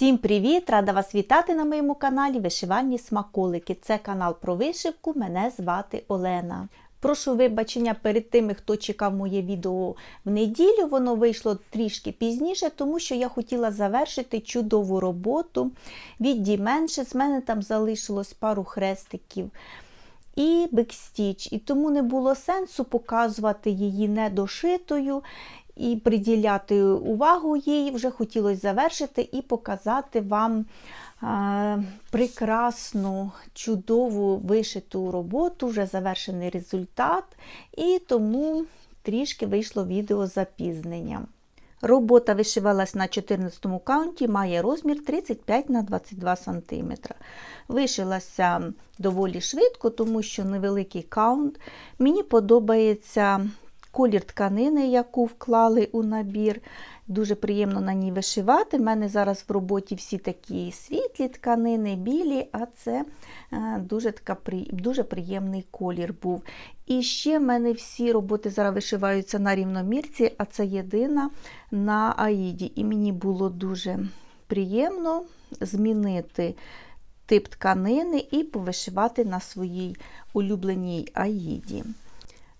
Всім привіт! Рада вас вітати на моєму каналі Вишивальні смаколики. Це канал про вишивку. Мене звати Олена. Прошу вибачення перед тими, хто чекав моє відео в неділю. Воно вийшло трішки пізніше, тому що я хотіла завершити чудову роботу від Dimensions. З мене там залишилось пару хрестиків. І бекстіч, і тому не було сенсу показувати її недошитою і приділяти увагу їй. Вже хотілося завершити і показати вам е, прекрасну, чудову вишиту роботу, вже завершений результат, і тому трішки вийшло відео з запізненням. Робота вишивалась на 14 каунті, має розмір 35 на 22 см. Вишилася доволі швидко, тому що невеликий каунт. Мені подобається колір тканини, яку вклали у набір. Дуже приємно на ній вишивати. У мене зараз в роботі всі такі світлі тканини, білі, а це е, дуже така, дуже приємний колір був. І ще в мене всі роботи зараз вишиваються на рівномірці, а це єдина на аїді. І мені було дуже приємно змінити тип тканини і повишивати на своїй улюбленій аїді.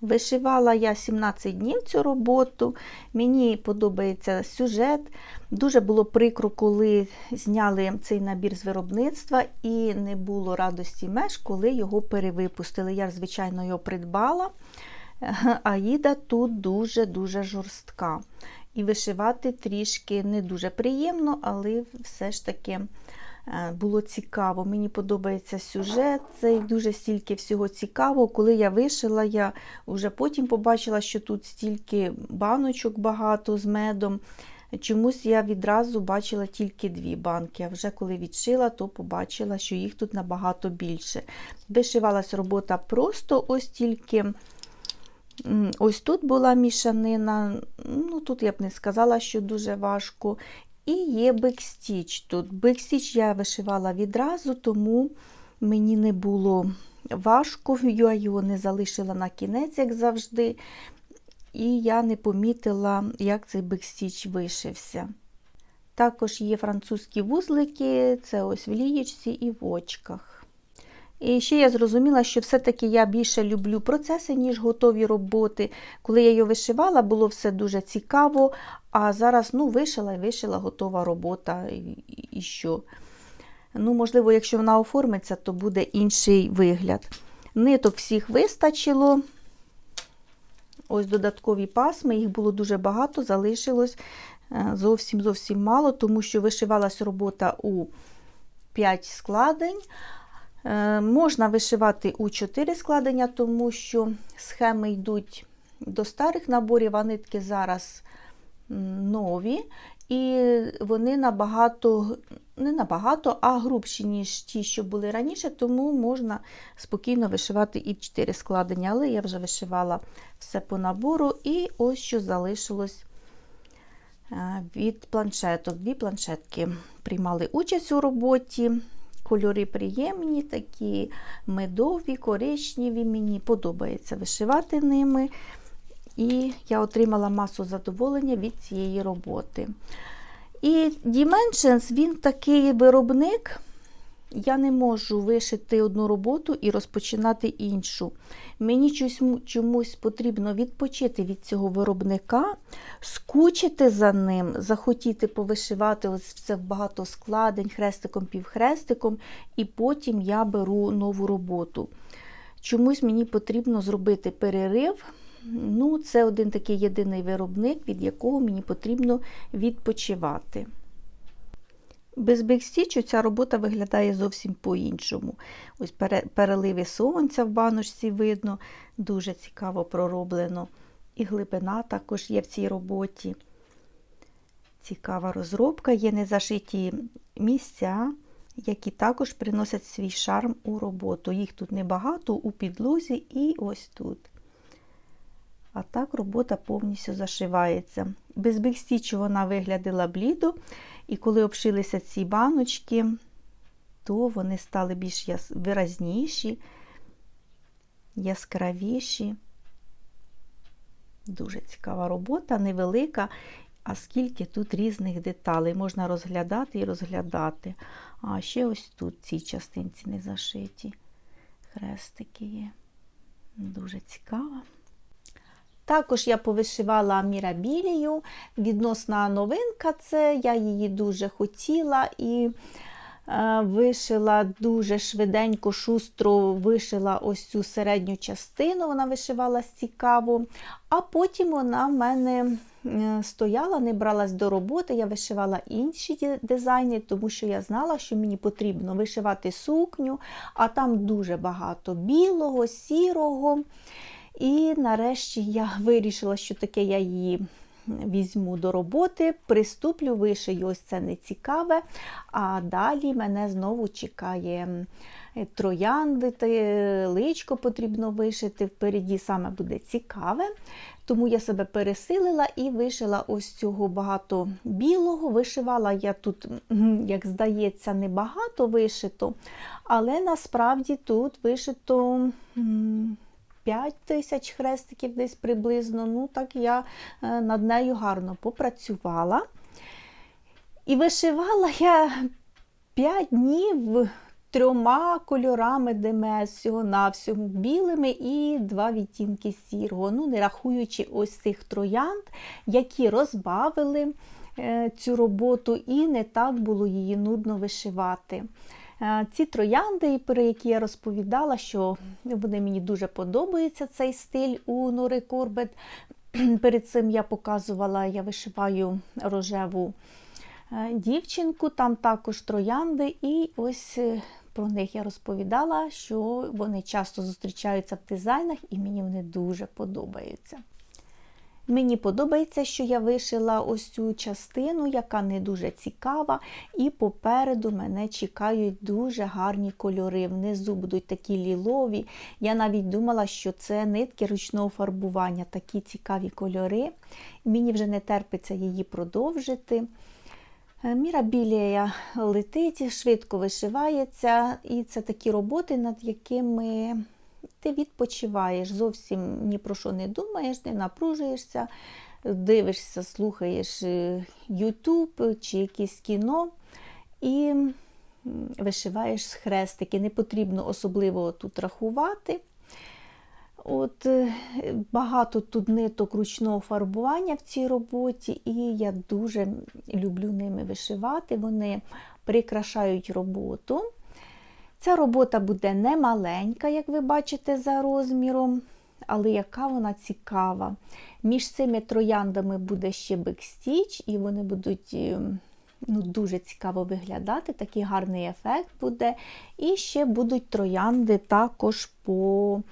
Вишивала я 17 днів цю роботу, мені подобається сюжет. Дуже було прикро, коли зняли цей набір з виробництва, і не було радості меж, коли його перевипустили. Я, звичайно, його придбала. Аїда тут дуже-дуже жорстка. І вишивати трішки не дуже приємно, але все ж таки. Е, було цікаво. Мені подобається сюжет, цей дуже стільки всього цікавого. Коли я вишила, я вже потім побачила, що тут стільки баночок багато з медом. Чомусь я відразу бачила тільки дві банки, а вже коли відшила, то побачила, що їх тут набагато більше. Вишивалась робота просто ось тільки. Ось тут була мішанина, ну тут я б не сказала, що дуже важко. І є бекстіч тут. Бекстіч я вишивала відразу, тому мені не було важко, я його не залишила на кінець, як завжди. І я не помітила, як цей бекстіч вишився. Також є французькі вузлики, це ось в лієчці і в очках. І ще я зрозуміла, що все-таки я більше люблю процеси, ніж готові роботи. Коли я її вишивала, було все дуже цікаво. А зараз ну, вишила і вишила готова робота. І, що? Ну, Можливо, якщо вона оформиться, то буде інший вигляд. Ниток всіх вистачило. Ось додаткові пасми, їх було дуже багато, залишилось е, зовсім зовсім мало, тому що вишивалась робота у 5 складень. Е, можна вишивати у 4 складення, тому що схеми йдуть до старих наборів, а нитки зараз нові, і вони набагато, не набагато, а грубші, ніж ті, що були раніше, тому можна спокійно вишивати і 4 складення. Але я вже вишивала все по набору, і ось що залишилось е, від планшеток. Дві планшетки приймали участь у роботі. Кольори приємні, такі медові, коричневі. Мені подобається вишивати ними. І я отримала масу задоволення від цієї роботи. І Dimensions, він такий виробник. Я не можу вишити одну роботу і розпочинати іншу. Мені чомусь потрібно відпочити від цього виробника, скучити за ним, захотіти повишивати ось це багато складень, хрестиком, півхрестиком, і потім я беру нову роботу. Чомусь мені потрібно зробити перерив. Ну, Це один такий єдиний виробник, від якого мені потрібно відпочивати. Без бекстічу ця робота виглядає зовсім по-іншому. Ось переливи сонця в баночці видно, дуже цікаво пророблено. І глибина також є в цій роботі. Цікава розробка, є незашиті місця, які також приносять свій шарм у роботу. Їх тут небагато у підлозі і ось тут. А так робота повністю зашивається. Без бекстічу вона виглядала блідо, і коли обшилися ці баночки, то вони стали більш виразніші, яскравіші. Дуже цікава робота, невелика. А скільки тут різних деталей можна розглядати і розглядати. А ще ось тут в цій частинці не зашиті. Хрестики є. Дуже цікаво. Також я повишивала мірабілію. Відносна новинка це, я її дуже хотіла і е, вишила дуже швиденько, шустро вишила ось цю середню частину, вона вишивалась цікаво. А потім вона в мене е, стояла, не бралась до роботи. Я вишивала інші дизайни, тому що я знала, що мені потрібно вишивати сукню, а там дуже багато білого, сірого. І нарешті я вирішила, що таке я її візьму до роботи, приступлю, вишию, ось це не цікаве. А далі мене знову чекає троянди, личко потрібно вишити. Впереді саме буде цікаве. Тому я себе пересилила і вишила ось цього багато білого. Вишивала я тут, як здається, небагато вишито, але насправді тут вишито. 5 тисяч хрестиків десь приблизно. Ну, так я е, над нею гарно попрацювала. І вишивала я 5 днів трьома кольорами ДМС, всього-навсього білими і два відтінки сірого. Ну, не рахуючи ось цих троянд, які розбавили е, цю роботу, і не так було її нудно вишивати. Е, ці троянди, про які я розповідала, що вони мені дуже подобаються, цей стиль у Нори Корбет. Перед цим я показувала, я вишиваю рожеву е, дівчинку, там також троянди, і ось е, про них я розповідала, що вони часто зустрічаються в дизайнах, і мені вони дуже подобаються. Мені подобається, що я вишила ось цю частину, яка не дуже цікава, і попереду мене чекають дуже гарні кольори. Внизу будуть такі лілові. Я навіть думала, що це нитки ручного фарбування, такі цікаві кольори. Мені вже не терпиться її продовжити. Е, Мірабілія летить, швидко вишивається, і це такі роботи, над якими ти відпочиваєш, зовсім ні про що не думаєш, не напружуєшся, дивишся, слухаєш YouTube чи якесь кіно і вишиваєш хрестики. Не потрібно особливо тут рахувати. От е, Багато тут ниток ручного фарбування в цій роботі, і я дуже люблю ними вишивати. Вони прикрашають роботу. Ця робота буде не маленька, як ви бачите, за розміром, але яка вона цікава. Між цими трояндами буде ще бекстіч, і вони будуть е, ну, дуже цікаво виглядати, такий гарний ефект буде. І ще будуть троянди також по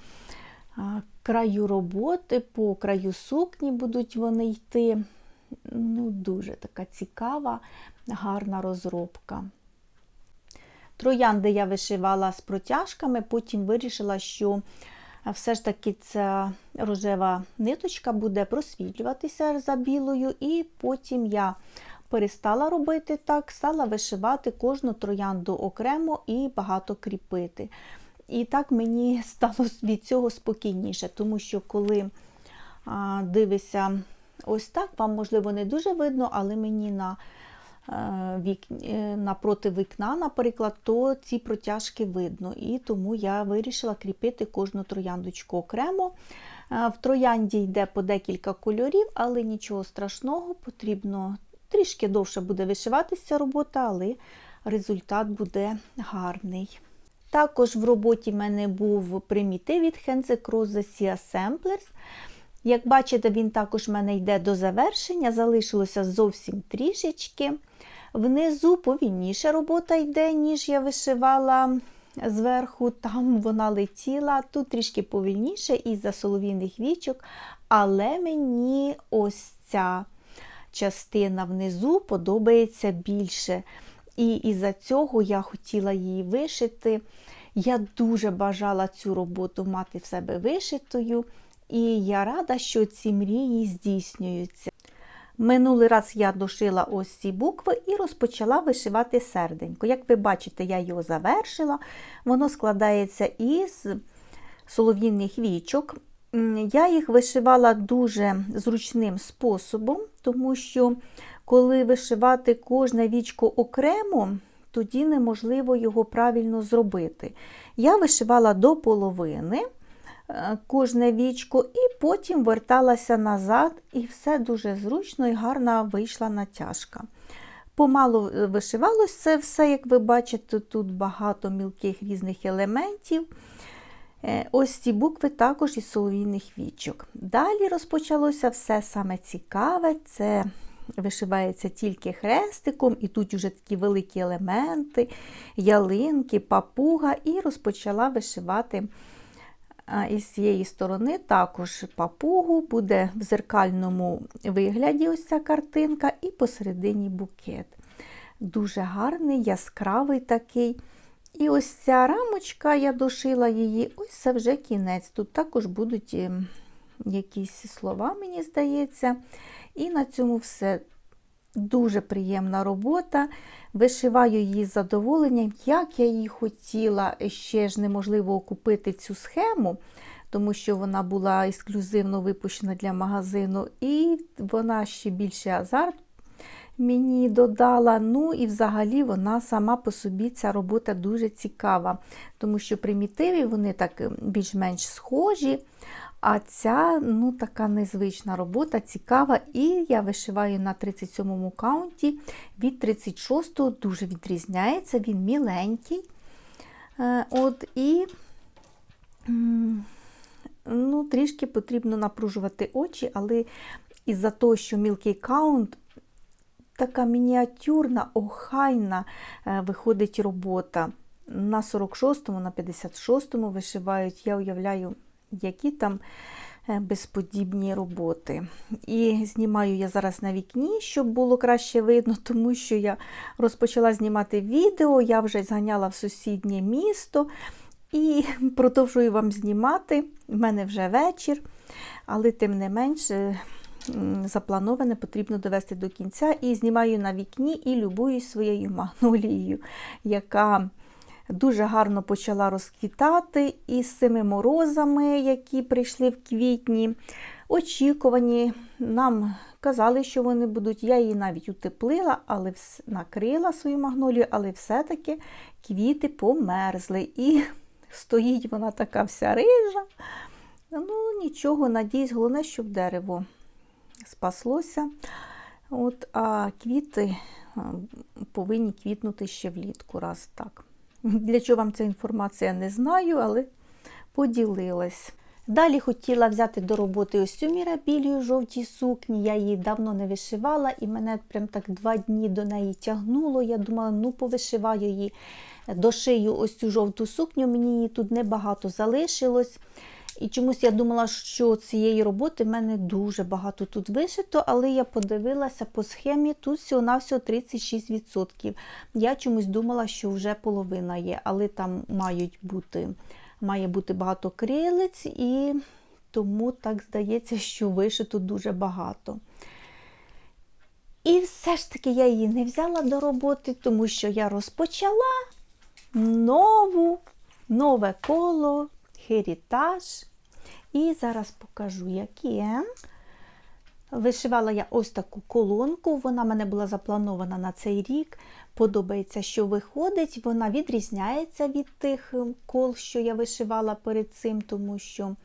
краю роботи, по краю сукні будуть вони йти. Ну, Дуже така цікава, гарна розробка. Троянди я вишивала з протяжками, потім вирішила, що все ж таки ця рожева ниточка буде просвітлюватися за білою, і потім я перестала робити так, стала вишивати кожну троянду окремо і багато кріпити. І так мені стало від цього спокійніше, тому що коли дивишся ось так, вам, можливо, не дуже видно, але мені на Е, вік... Е, напроти вікна, наприклад, то ці протяжки видно. І тому я вирішила кріпити кожну трояндочку окремо. Е, в троянді йде по декілька кольорів, але нічого страшного, потрібно трішки довше буде вишиватися робота, але результат буде гарний. Також в роботі в мене був примітив від Henze Cross The Sea Assemblers. Як бачите, він також в мене йде до завершення, залишилося зовсім трішечки. Внизу повільніше робота йде, ніж я вишивала зверху, там вона летіла, тут трішки повільніше із-за солов'їних вічок, але мені ось ця частина внизу подобається більше. І із-за цього я хотіла її вишити. Я дуже бажала цю роботу мати в себе вишитою, і я рада, що ці мрії здійснюються. Минулий раз я дошила ось ці букви і розпочала вишивати серденько. Як ви бачите, я його завершила. Воно складається із солов'їних вічок. Я їх вишивала дуже зручним способом, тому що коли вишивати кожне вічко окремо, тоді неможливо його правильно зробити. Я вишивала до половини кожне вічко, і потім верталася назад, і все дуже зручно і гарна вийшла натяжка. Помалу е, вишивалось це все, як ви бачите, тут багато мілких різних елементів. Е, Ось ці букви також із соловійних вічок. Далі розпочалося все саме цікаве. Це вишивається тільки хрестиком, і тут вже такі великі елементи, ялинки, папуга, і розпочала вишивати а, із цієї сторони також папугу, буде в зеркальному вигляді ось ця картинка, і посередині букет. Дуже гарний, яскравий такий. І ось ця рамочка, я дошила її, ось це вже кінець. Тут також будуть ем, якісь слова, мені здається. І на цьому все. Дуже приємна робота. Вишиваю її з задоволенням, як я її хотіла. Ще ж неможливо купити цю схему, тому що вона була ексклюзивно випущена для магазину, і вона ще більше азарт мені додала. Ну і взагалі вона сама по собі ця робота дуже цікава, тому що примітиви вони так ем, більш-менш схожі. А ця ну, така незвична робота, цікава. І я вишиваю на 37-му каунті. Від 36-го дуже відрізняється, він міленький. Е, От, і ну, трішки потрібно напружувати очі, але із-за того, що мілкий каунт, така мініатюрна, охайна е, виходить робота. На 46-му, на 56-му вишивають, я уявляю, які там е, безподібні роботи. І знімаю я зараз на вікні, щоб було краще видно, тому що я розпочала знімати відео, я вже зганяла в сусіднє місто і продовжую вам знімати. У мене вже вечір, але тим не менше. Заплановане потрібно довести до кінця і знімаю на вікні і любуюсь своєю магнолією, яка дуже гарно почала розквітати із цими морозами, які прийшли в квітні. Очікувані, нам казали, що вони будуть. Я її навіть утеплила, але накрила свою магнолію, але все-таки квіти померзли. І стоїть вона така вся рижа. Ну, нічого, надіюсь, головне, щоб дерево спаслося. От, а квіти повинні квітнути ще влітку, раз так. Для чого вам ця інформація не знаю, але поділилась. Далі хотіла взяти до роботи ось цю мірабілію жовтій сукні. Я її давно не вишивала, і мене прям так два дні до неї тягнуло. Я думала, ну повишиваю її, дошию ось цю жовту сукню, мені її тут небагато залишилось. І чомусь я думала, що цієї роботи в мене дуже багато тут вишито, але я подивилася по схемі, тут всього-навсього 36%. Я чомусь думала, що вже половина є, але там мають бути, має бути багато крилиць, і тому так здається, що вишито дуже багато. І все ж таки я її не взяла до роботи, тому що я розпочала нову, нове коло, херітаж. І зараз покажу, яке. Вишивала я ось таку колонку, вона в мене була запланована на цей рік. Подобається, що виходить, вона відрізняється від тих кол, що я вишивала перед цим, тому що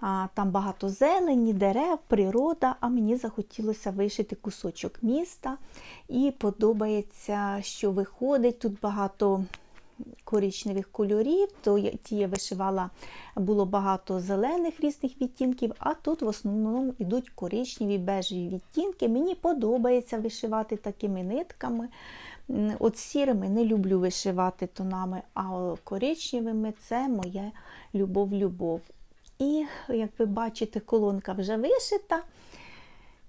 а, там багато зелені, дерев, природа, а мені захотілося вишити кусочок міста. І подобається, що виходить. Тут багато коричневих кольорів, то ті я вишивала, було багато зелених різних відтінків, а тут в основному йдуть коричневі бежеві відтінки. Мені подобається вишивати такими нитками. От сірими не люблю вишивати тонами, а коричневими це моя любов-любов. І, як ви бачите, колонка вже вишита.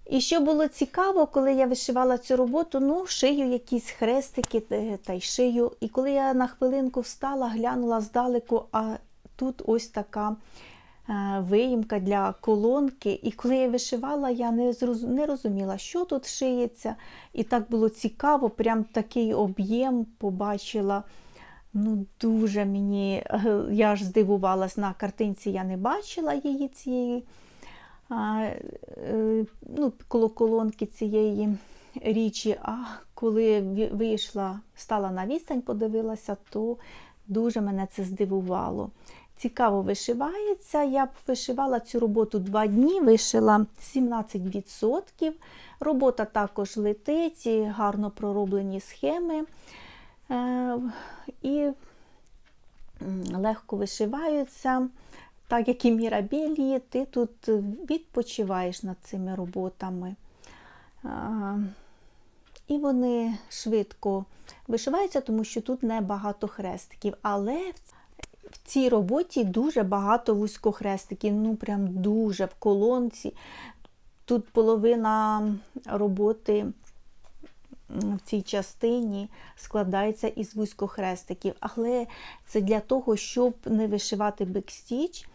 І що було цікаво, коли я вишивала цю роботу, ну, шию якісь хрестики е, та й шию. І коли я на хвилинку встала, глянула здалеку, а тут ось така е, виїмка для колонки. І коли я вишивала, я не, розуміла, що тут шиється. І так було цікаво, прям такий об'єм побачила Ну, дуже мені, е, я аж здивувалась на картинці, я не бачила її цієї, ну, коло колонки цієї річі. А коли вийшла, стала на відстань, подивилася, то дуже мене це здивувало. Цікаво вишивається. Я б вишивала цю роботу два дні, вишила 17%. Робота також летить, гарно пророблені схеми. Е, і легко вишиваються. Так як і мірабелії, ти тут відпочиваєш над цими роботами. І вони швидко вишиваються, тому що тут небагато хрестиків. Але в цій роботі дуже багато вузькохрестиків, ну прям дуже в колонці. Тут половина роботи в цій частині складається із вузькохрестиків. Але це для того, щоб не вишивати бекстіч,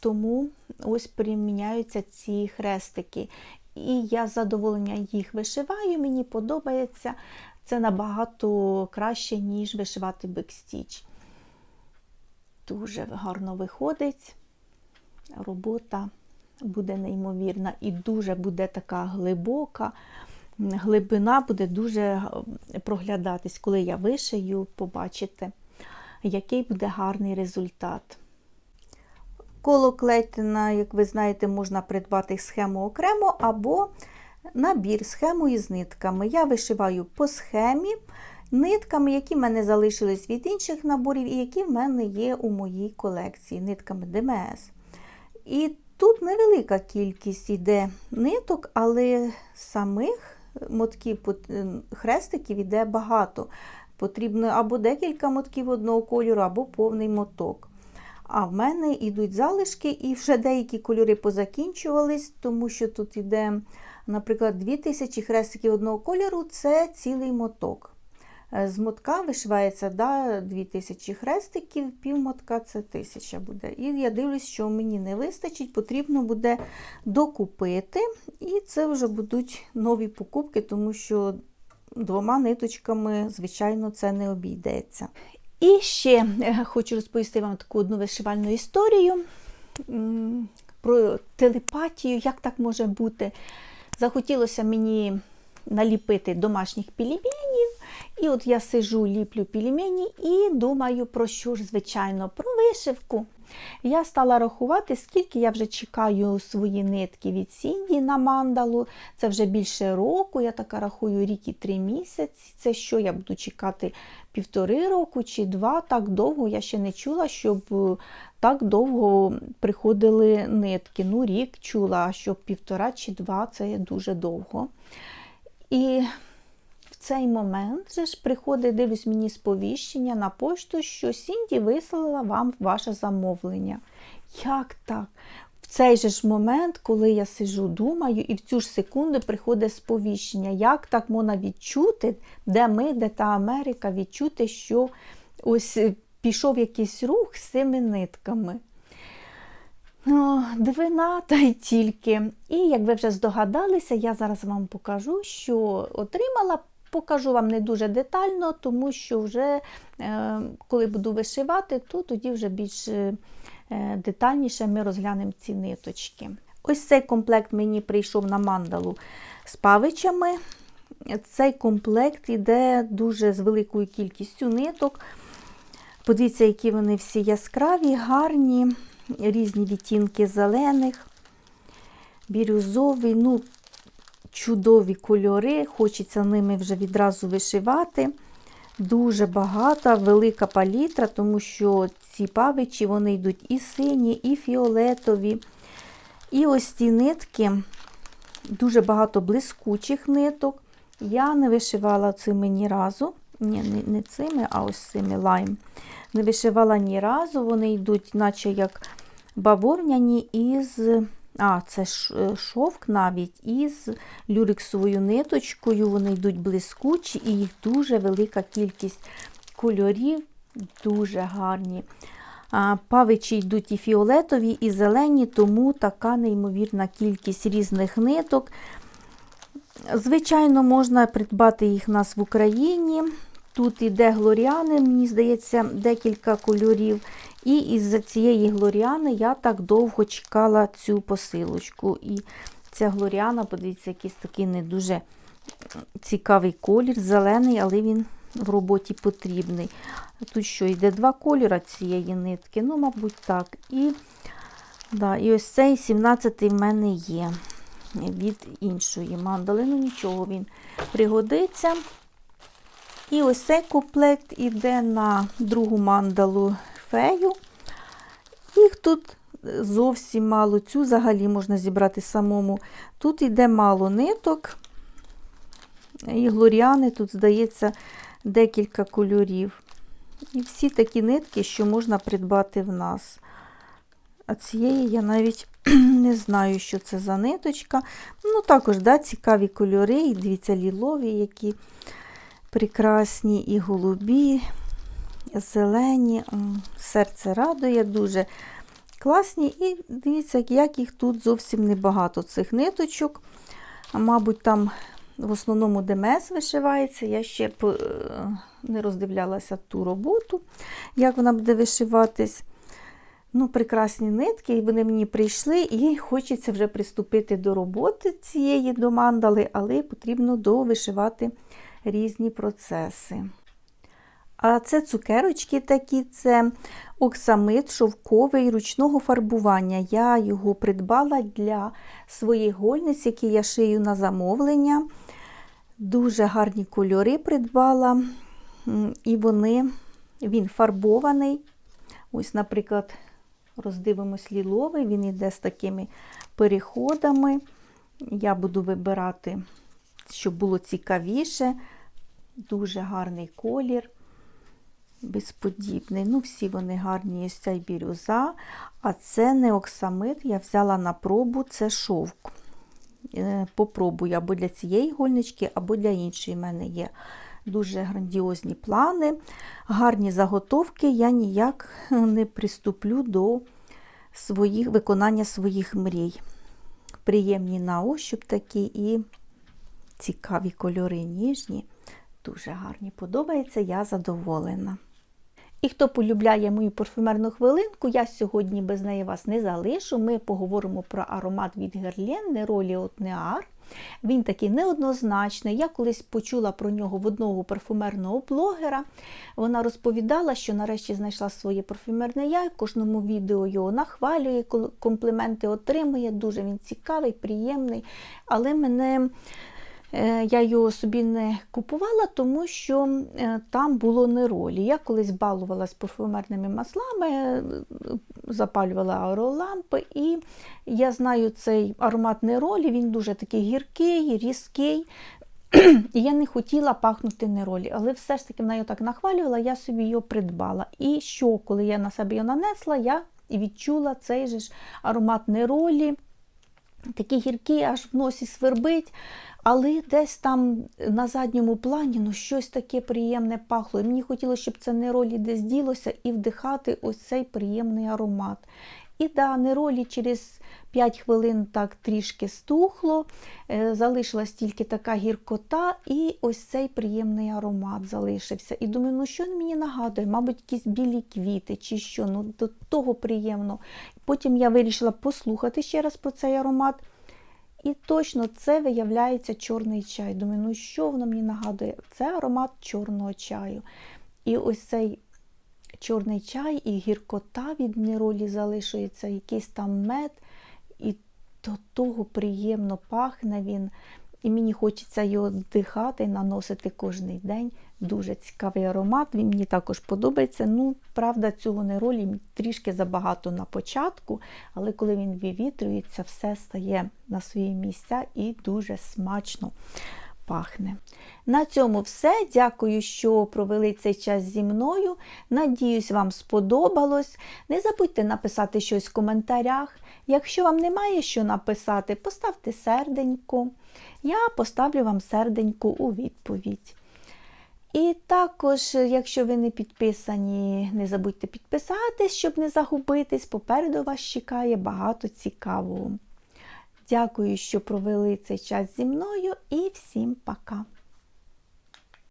тому ось приміняються ці хрестики. І я з задоволенням їх вишиваю, мені подобається. Це набагато краще, ніж вишивати бекстіч. Дуже гарно виходить. Робота буде неймовірна і дуже буде така глибока. Глибина буде дуже е, проглядатись, коли я вишию, побачите, який буде гарний результат. Коло клейтина, як ви знаєте, можна придбати схему окремо або набір схему із нитками. Я вишиваю по схемі нитками, які в мене залишились від інших наборів, і які в мене є у моїй колекції нитками ДМС. І тут невелика кількість йде ниток, але самих мотків хрестиків іде багато. Потрібно або декілька мотків одного кольору, або повний моток. А в мене йдуть залишки, і вже деякі кольори позакінчувались, тому що тут йде, наприклад, 2000 хрестиків одного кольору це цілий моток. З мотка вишивається да, 2000 хрестиків, пів мотка це 1000 буде. І я дивлюсь, що мені не вистачить, потрібно буде докупити. І це вже будуть нові покупки, тому що двома ниточками, звичайно, це не обійдеться. І ще е, хочу розповісти вам таку одну вишивальну історію про телепатію, як так може бути. Захотілося мені наліпити домашніх пельменів. І от я сижу, ліплю пельмені і думаю, про що ж, звичайно, про вишивку. Я стала рахувати, скільки я вже чекаю свої нитки від Сінді на мандалу. Це вже більше року. Я така рахую рік і три місяці. Це що я буду чекати півтори року чи два. Так довго я ще не чула, щоб е, так довго приходили нитки. Ну, рік чула, щоб півтора чи два це дуже довго. І цей момент же ж приходить, дивлюсь мені сповіщення на пошту, що Сінді вислала вам ваше замовлення. Як так? В цей же ж момент, коли я сижу, думаю, і в цю ж секунду приходить сповіщення. Як так можна відчути, де ми, де та Америка, відчути, що ось пішов якийсь рух з цими нитками. О, Дивина та й тільки. І як ви вже здогадалися, я зараз вам покажу, що отримала. Покажу вам не дуже детально, тому що вже е, коли буду вишивати, то тоді вже більш е, детальніше ми розглянемо ці ниточки. Ось цей комплект мені прийшов на мандалу з павичами. Цей комплект йде дуже з великою кількістю ниток. Подивіться, які вони всі яскраві, гарні різні відтінки зелених, бірюзовий, ну, чудові кольори, хочеться ними вже відразу вишивати. Дуже багата, велика палітра, тому що ці павичі вони йдуть і сині, і фіолетові. І ось ці нитки, дуже багато блискучих ниток. Я не вишивала цими ні разу. Ні, не, цими, а ось цими лайм. Не вишивала ні разу, вони йдуть, наче як бавовняні із. А, це шовк навіть із люрексовою ниточкою. Вони йдуть блискучі, і їх дуже велика кількість кольорів, дуже гарні. Павичі йдуть і фіолетові, і зелені, тому така неймовірна кількість різних ниток. Звичайно, можна придбати їх нас в Україні. тут іде глоріани, мені здається, декілька кольорів. І із-за цієї глоріани я так довго чекала цю посилочку. І ця глоріана, подивіться, якийсь такий не дуже цікавий колір, зелений, але він в роботі потрібний. Тут що, йде два кольори цієї нитки, ну, мабуть, так. І, да, і ось цей 17-й в мене є від іншої мандали. Ну, нічого, він пригодиться. І ось цей комплект іде на другу мандалу фею. Їх тут зовсім мало. Цю взагалі можна зібрати самому. Тут йде мало ниток. І глоріани тут, здається, декілька кольорів. І всі такі нитки, що можна придбати в нас. А цієї я навіть не знаю, що це за ниточка. Ну, також да, цікаві кольори. І дивіться, лілові, які прекрасні, і голубі, зелені. Серце радує, дуже класні. І дивіться, як їх тут зовсім небагато, цих ниточок. Мабуть, там в основному ДМС вишивається. Я ще не роздивлялася ту роботу, як вона буде вишиватись. Ну, прекрасні нитки, і вони мені прийшли, і хочеться вже приступити до роботи цієї до мандали, але потрібно довишивати різні процеси. А це цукерочки такі, це оксамит шовковий ручного фарбування. Я його придбала для своїх гольниць, які я шию на замовлення. Дуже гарні кольори придбала, і вони, він фарбований. Ось, наприклад, роздивимось ліловий, він йде з такими переходами. Я буду вибирати, щоб було цікавіше. Дуже гарний колір, безподібний. Ну, всі вони гарні, ось ця й бірюза. А це не оксамит, я взяла на пробу, це шовк. Попробую або для цієї гольнички, або для іншої в мене є дуже грандіозні плани, гарні заготовки. Я ніяк не приступлю до своїх, виконання своїх мрій. Приємні на ощуп такі і цікаві кольори ніжні. Дуже гарні. Подобається, я задоволена. І хто полюбляє мою парфюмерну хвилинку, я сьогодні без неї вас не залишу. Ми поговоримо про аромат від Герлен Неролі от Неар. Він такий неоднозначний. Я колись почула про нього в одного парфюмерного блогера. Вона розповідала, що нарешті знайшла своє парфюмерне я. В кожному відео його нахвалює, компліменти отримує. Дуже він цікавий, приємний. Але мене. Я його собі не купувала, тому що там було не ролі. Я колись балувалась парфумерними маслами, запалювала аеролампи, і я знаю цей аромат неролі, він дуже такий гіркий, різкий. І я не хотіла пахнути неролі, але все ж таки вона його так нахвалювала, я собі його придбала. І що, коли я на себе його нанесла, я відчула цей же ж аромат неролі, такий гіркий, аж в носі свербить. Але десь там на задньому плані ну, щось таке приємне пахло. І мені хотілося, щоб це неролі десь ділося і вдихати ось цей приємний аромат. І да, неролі через 5 хвилин так трішки стухло, е, залишилась тільки така гіркота, і ось цей приємний аромат залишився. І думаю, ну що мені нагадує, мабуть, якісь білі квіти чи що, ну до того приємно. Потім я вирішила послухати ще раз про цей аромат. І точно це виявляється чорний чай. Думаю, ну що воно мені нагадує? Це аромат чорного чаю. І ось цей чорний чай і гіркота від неролі залишується, якийсь там мед, і до того приємно пахне він. І мені хочеться його вдихати і наносити кожен день. Дуже цікавий аромат, він мені також подобається. Ну, правда, цього неролі трішки забагато на початку, але коли він вивітрюється, все стає на свої місця і дуже смачно пахне. На цьому все. Дякую, що провели цей час зі мною. Надіюсь, вам сподобалось. Не забудьте написати щось в коментарях. Якщо вам немає що написати, поставте серденько. Я поставлю вам серденьку у відповідь. І також, якщо ви не підписані, не забудьте підписатись, щоб не загубитись. Попереду вас чекає багато цікавого. Дякую, що провели цей час зі мною, і всім пока!